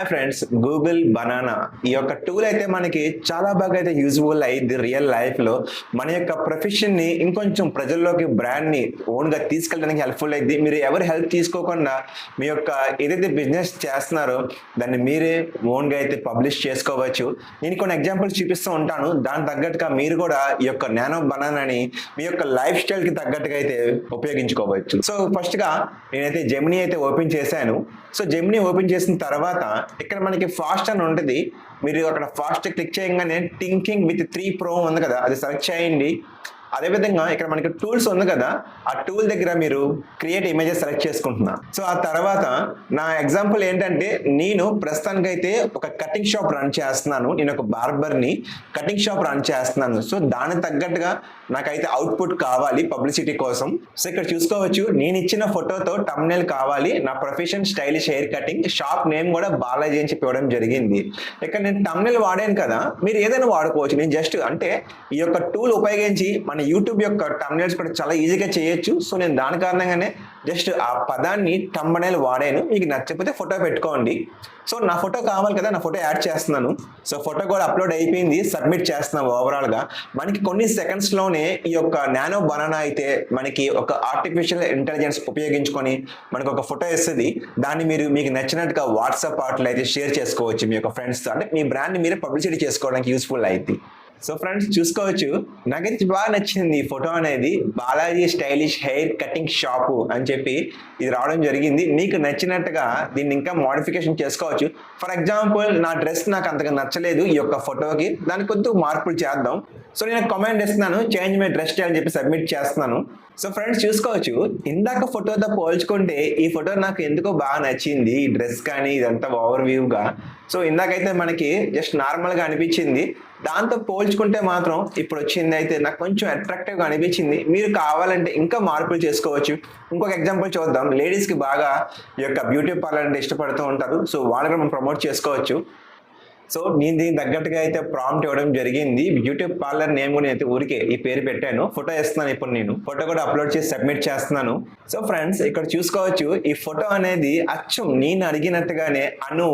Hi friends Google banana ఈ యొక్క tool అయితే మనకి చాలా బాగా అయితే యూజ్ఫుల్ అయ్యింది రియల్ లైఫ్లో. మన యొక్క ప్రొఫెషన్ని ఇంకొంచెం ప్రజల్లోకి బ్రాండ్ని ఓన్గా తీసుకెళ్ళడానికి హెల్ప్ఫుల్ అయింది మీరు ఎవరు హెల్ప్ తీసుకోకుండా మీ యొక్క ఏదైతే బిజినెస్ చేస్తున్నారో దాన్ని మీరే ఓన్గా అయితే పబ్లిష్ చేసుకోవచ్చు. నేను కొన్ని ఎగ్జాంపుల్స్ చూపిస్తూ ఉంటాను. దాని తగ్గట్టుగా మీరు కూడా ఈ యొక్క నానో బనానాని మీ యొక్క లైఫ్ స్టైల్కి తగ్గట్టుగా అయితే ఉపయోగించుకోవచ్చు. సో ఫస్ట్గా నేనైతే జెమినీ అయితే ఓపెన్ చేశాను. సో జెమినీ ఓపెన్ చేసిన తర్వాత ఇక్కడ మనకి ఫాస్ట్ అని ఉంటుంది. మీరు అక్కడ ఫాస్ట్ క్లిక్ చేయగానే థింకింగ్ విత్ త్రీ ప్రో ఉంది కదా. అది సెలెక్ట్ చేయండి. అదేవిధంగా ఇక్కడ మనకి టూల్స్ ఉంది కదా ఆ టూల్ దగ్గర మీరు క్రియేట్ ఇమేజెస్ సెలెక్ట్ చేసుకుంటున్నా. సో ఆ తర్వాత నా ఎగ్జాంపుల్ ఏంటంటే నేను ప్రస్తుతానికైతే ఒక కటింగ్ షాప్ రన్ చేస్తున్నాను. నేను ఒక బార్బర్ని కటింగ్ షాప్ రన్ చేస్తున్నాను. సో దానికి తగ్గట్టుగా నాకైతే అవుట్పుట్ కావాలి పబ్లిసిటీ కోసం. సో ఇక్కడ చూసుకోవచ్చు నేను ఇచ్చిన ఫోటోతో టమ్నెల్ కావాలి. నా profession stylish hair cutting shop name కూడా బాలాజీ అని చెప్పి ఇవ్వడం జరిగింది. ఇక్కడ నేను టమ్నెల్ వాడాను కదా మీరు ఏదైనా వాడుకోవచ్చు. నేను జస్ట్ అంటే ఈ యొక్క టూల్ ఉపయోగించి మన యూట్యూబ్ యొక్క టమ్నెల్స్ కూడా చాలా ఈజీగా చేయొచ్చు. సో నేను దాని కారణంగానే జస్ట్ ఆ పదాన్ని టంబనెల్ వాడాను. మీకు నచ్చకపోతే ఫోటో పెట్టుకోండి. సో నా ఫోటో కావాలి కదా నా ఫోటో యాడ్ చేస్తున్నాను. సో ఫోటో కూడా అప్లోడ్ అయిపోయింది. సబ్మిట్ చేస్తున్నాం ఓవరాల్గా మనకి కొన్ని సెకండ్స్లోనే ఈ యొక్క నానో బనానా అయితే మనకి ఒక ఆర్టిఫిషియల్ ఇంటెలిజెన్స్ ఉపయోగించుకొని మనకు ఒక ఫోటో ఇస్తుంది దాన్ని మీరు మీకు నచ్చినట్టుగా వాట్సాప్ ఆటలు అయితే షేర్ చేసుకోవచ్చు మీ యొక్క ఫ్రెండ్స్ అంటే మీ బ్రాండ్ని మీరే పబ్లిసిటీ చేసుకోవడానికి యూస్ఫుల్ అయింది సో ఫ్రెండ్స్ చూసుకోవచ్చు. నాకైతే బాగా నచ్చింది ఈ ఫోటో అనేది. Balaji stylish hair cutting shop అని చెప్పి ఇది రావడం జరిగింది. మీకు నచ్చినట్టుగా దీన్ని ఇంకా మోడిఫికేషన్ చేసుకోవచ్చు. ఫర్ ఎగ్జాంపుల్ నా డ్రెస్ నాకు అంతగా నచ్చలేదు ఈ యొక్క ఫోటోకి. దానికి కొద్దిగా మార్పులు చేద్దాం. సో నేను కమెంట్ ఇస్తున్నాను చేంజ్ మై డ్రెస్ స్టైల్ అని చెప్పి సబ్మిట్ చేస్తున్నాను. సో ఫ్రెండ్స్ చూసుకోవచ్చు. ఇందాక ఫోటోతో పోల్చుకుంటే ఈ ఫోటో నాకు ఎందుకో బాగా నచ్చింది. ఈ డ్రెస్ కానీ ఇదంతా ఓవర్ వ్యూగా సో ఇందాకైతే మనకి జస్ట్ నార్మల్గా అనిపించింది. దాంతో పోల్చుకుంటే మాత్రం ఇప్పుడు వచ్చింది అయితే నాకు కొంచెం అట్రాక్టివ్గా అనిపించింది. మీరు కావాలంటే ఇంకా మార్పులు చేసుకోవచ్చు. ఇంకొక ఎగ్జాంపుల్ చూద్దాం. లేడీస్కి బాగా ఈ యొక్క బ్యూటీ పార్లర్ అంటే ఇష్టపడుతూ ఉంటారు. సో వాళ్ళు కూడా మనం ప్రమోట్ చేసుకోవచ్చు. సో నేను దీనికి తగ్గట్టుగా అయితే ప్రాంప్ట్ ఇవ్వడం జరిగింది. బ్యూటీ పార్లర్ నేమ్ కూడా అయితే ఊరికే ఈ పేరు పెట్టాను. ఫోటో ఇస్తున్నాను ఇప్పుడు నేను. ఫోటో కూడా అప్లోడ్ చేసి సబ్మిట్ చేస్తున్నాను. సో ఫ్రెండ్స్ ఇక్కడ చూసుకోవచ్చు ఈ ఫోటో అనేది అచ్చం. నేను అడిగినట్టుగానే అను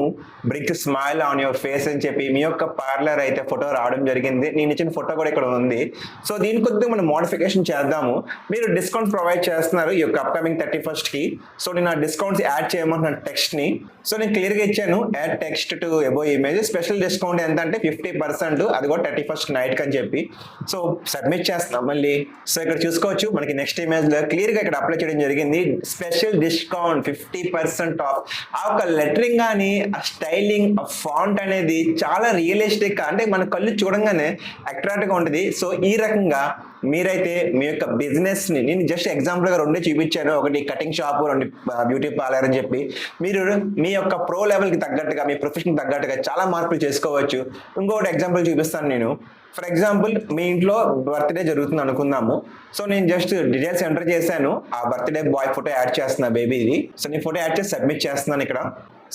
big smile on your face అని చెప్పి మీ యొక్క పార్లర్ అయితే ఫోటో రావడం జరిగింది. నేను ఇచ్చిన ఫోటో కూడా ఇక్కడ ఉంది. సో దీని కొద్దిగా మనం మోడిఫికేషన్ చేద్దాము. మీరు డిస్కౌంట్ ప్రొవైడ్ చేస్తున్నారు ఈ యొక్క అప్కమింగ్ థర్టీ ఫస్ట్కి. సో నేను ఆ డిస్కౌంట్స్ యాడ్ చేయమంటున్నాను టెక్స్ట్ని. సో నేను క్లియర్గా ఇచ్చాను. Add text to above image special discount ఎంత అంటే ఫిఫ్టీ పర్సెంట్. అది కూడా థర్టీ ఫస్ట్ నైట్ అని చెప్పి. సో సబ్మిట్ చేస్తాం మళ్ళీ. సో ఇక్కడ చూసుకోవచ్చు. మనకి నెక్స్ట్ ఇమేజ్లో క్లియర్గా ఇక్కడ అప్లై చేయడం జరిగింది. Special discount fifty percent off. ఆ ఒక లెటరింగ్ కానీ ఆ స్టైలింగ్ ఆ ఫాంట్ అనేది చాలా రియలిస్టిక్. అంటే మన కళ్ళు చూడంగానే అట్రాక్ట్గా ఉంటుంది. సో ఈ రకంగా మీరైతే మీ యొక్క బిజినెస్ని నేను జస్ట్ ఎగ్జాంపుల్గా రెండే చూపించాను. ఒకటి కటింగ్ షాప్ రెండు బ్యూటీ పార్లర్ అని చెప్పి. మీరు మీ యొక్క ప్రో లెవెల్కి తగ్గట్టుగా మీ ప్రొఫెషన్ తగ్గట్టుగా చాలా మార్పులు చేసుకోవచ్చు. ఇంకొకటి ఎగ్జాంపుల్ చూపిస్తాను నేను. ఫర్ ఎగ్జాంపుల్ మీ ఇంట్లో బర్త్డే జరుగుతుంది అనుకుందాము. సో నేను జస్ట్ డీటెయిల్స్ ఎంటర్ చేశాను. ఆ బర్త్డే బాయ్ ఫోటో యాడ్ చేస్తున్నా బేబీది సో నేను ఫోటో యాడ్ చేసి సబ్మిట్ చేస్తున్నాను ఇక్కడ.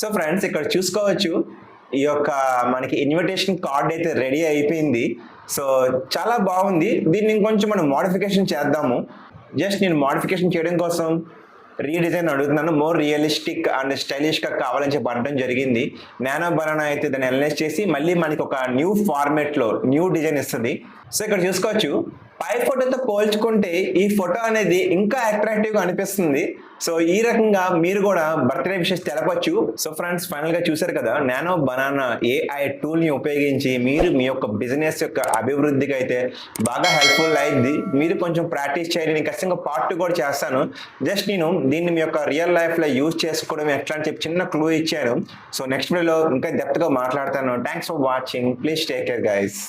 సో ఫ్రెండ్స్ ఇక్కడ చూసుకోవచ్చు. ఈ యొక్క మనకి ఇన్విటేషన్ కార్డ్ అయితే రెడీ అయిపోయింది. సో చాలా బాగుంది. దీన్ని ఇంకొంచెం మనం మోడిఫికేషన్ చేద్దాము. జస్ట్ నేను మోడిఫికేషన్ చేయడం కోసం రీడిజైన్ అడుగుతున్నాను. మోర్ రియలిస్టిక్ అండ్ స్టైలిష్గా కావాలని చెప్పి అడగడం జరిగింది. నానో బనానా అయితే దాన్ని అనలైజ్ చేసి మళ్ళీ మనకి ఒక న్యూ ఫార్మేట్లో న్యూ డిజైన్ ఇస్తుంది. సో ఇక్కడ చూసుకోవచ్చు. పై ఫోటోతో పోల్చుకుంటే ఈ ఫోటో అనేది ఇంకా అట్రాక్టివ్గా అనిపిస్తుంది. సో ఈ రకంగా మీరు కూడా బర్త్డే విషెస్ తెలపచ్చు. సో ఫ్రెండ్స్ ఫైనల్గా చూసారు కదా నానో బనానా ఏఐ టూల్ని ఉపయోగించి మీరు మీ యొక్క బిజినెస్ యొక్క అభివృద్ధికి అయితే బాగా హెల్ప్ఫుల్ అయింది. మీరు కొంచెం ప్రాక్టీస్ చేయండి. నేను ఖచ్చితంగా పార్ట్ టూ కూడా చేస్తాను. జస్ట్ నేను దీన్ని మీ యొక్క రియల్ లైఫ్లో యూజ్ చేసుకోవడం ఎట్లా అని చెప్పి చిన్న క్లూ ఇచ్చాను. సో నెక్స్ట్ వీడియోలో ఇంకా డెప్త్గా మాట్లాడతాను. Thanks for watching please take care guys